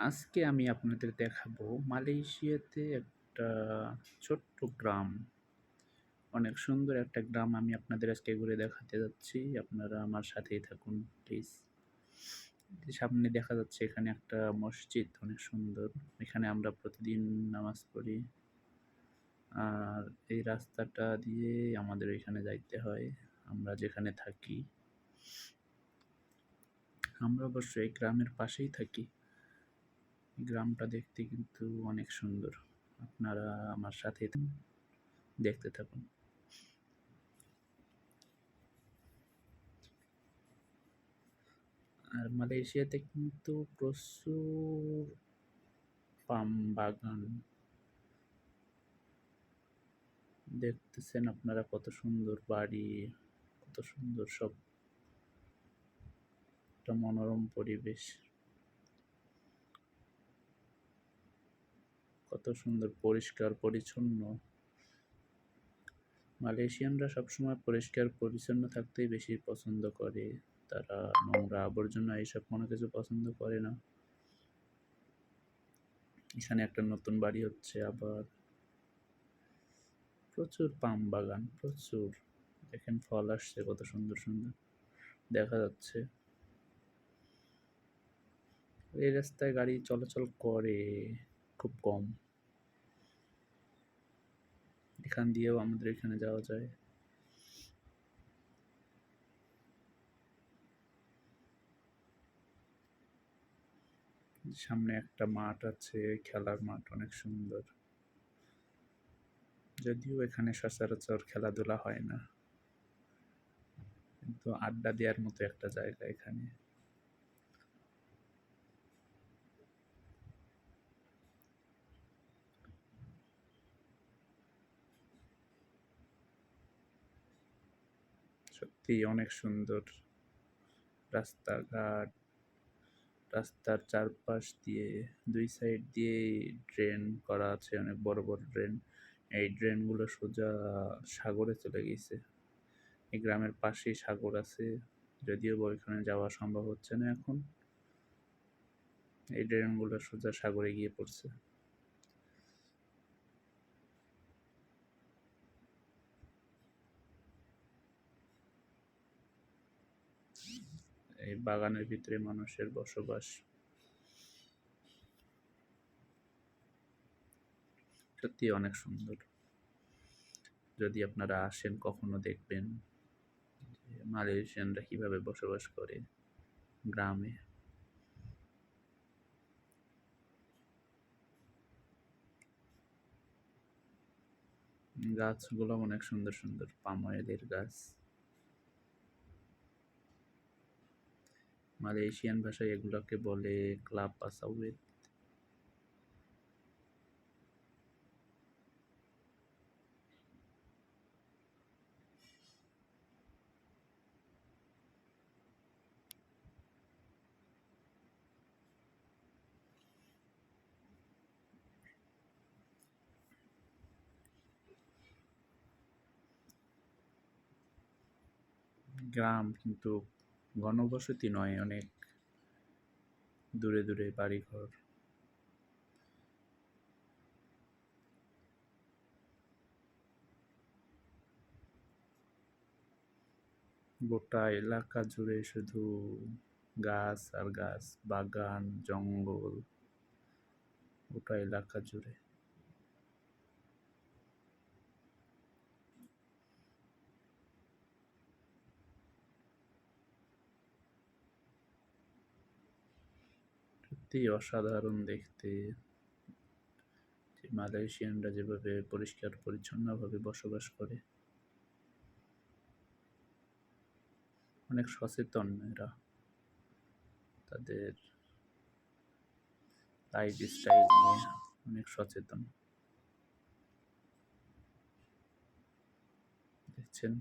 আজকে আমি আপনাদের দেখাবো মালয়েশিয়াতে একটা ছোট্ট গ্রাম। অনেক সুন্দর একটা গ্রাম আমি আপনাদের আজকে ঘুরে দেখাতে যাচ্ছি। আপনারা আমার সাথেই থাকুন, প্লিজ। সামনে দেখা যাচ্ছে এখানে একটা মসজিদ, অনেক সুন্দর। এখানে আমরা প্রতিদিন নামাজ পড়ি। আর এই রাস্তাটা দিয়ে আমাদের এখানে যাইতে হয়। আমরা যেখানে থাকি। আমরা অবশ্যই গ্রামের পাশেই থাকি। গ্রামটা দেখতে কিন্তু অনেক সুন্দর। আপনারা আমার সাথে দেখতে থাকুন। আর মালয়েশিয়াতে কিন্তু প্রচুর পাম বাগান। দেখতেছেন আপনারা কত সুন্দর বাড়ি, কত সুন্দর সব। একটা মনোরম পরিবেশ। কত সুন্দর, পরিষ্কার, পরিচ্ছন্ন। মালয়েশিয়ানরা সবসময় পরিষ্কার, পরিচ্ছন্ন থাকতেই বেশি পছন্দ করে। তারা নোংরা আবর্জনা এইসব কোনো কিছু পছন্দ করে না। এখানে একটা নতুন বাড়ি হচ্ছে আবার। প্রচুর পাম বাগান, প্রচুর। দেখেন ফল আসছে কত সুন্দর সুন্দর। দেখা যাচ্ছে। এই রাস্তায় গাড়ি চলাচল করে খুব কম। এখান দিয়েও আমাদের এখানে যাওয়া যায়। সামনে একটা মাঠ আছে, খেলার মাঠ অনেক সুন্দর। যদিও এখানে সচরাচর খেলাধুলা হয় না। কিন্তু আড্ডা দেওয়ার মতো একটা জায়গা এখানে। সত্যি অনেক সুন্দর রাস্তাঘাট। রাস্তার চারপাশ দিয়ে, দুই সাইড দিয়ে ড্রেন করা আছে, অনেক বড় বড় ড্রেন এই ড্রেনগুলো সোজা সাগরে চলে গেছে। এই গ্রামের পাশেই সাগর আছে, যদিও ওইখানে যাওয়া সম্ভব হচ্ছে না এখন। এই ড্রেনগুলো সোজা সাগরে গিয়ে পড়ছে। এই বাগানের ভিতরে মানুষের বসবাস। সত্যি অনেক সুন্দর। যদি আপনারা আসেন, কখনো দেখবেন মালয়েশিয়ানরা কীভাবে বসবাস করে গ্রামে। গাছগুলো অনেক সুন্দর সুন্দর, পাম গাছ। মালয়েশিয়ান ভাষায় এগুলোকে বলে ক্লাব পাসাউয়েত গ্রাম কিন্তু ঘনবসতি নয়, অনেক দূরে দূরে বাড়িঘর। গোটা এলাকা জুড়ে শুধু গাছ আর গাছ, বাগান, জঙ্গল, গোটা এলাকা জুড়ে। সত্যিই অসাধারণ দেখতে। মালয়েশিয়ানরা যেভাবে পরিষ্কার, পরিচ্ছন্নভাবে বসবাস করে। অনেক সচেতন এরা। তাদের লাইফ স্টাইল নিয়ে অনেক সচেতন। দেখছেন?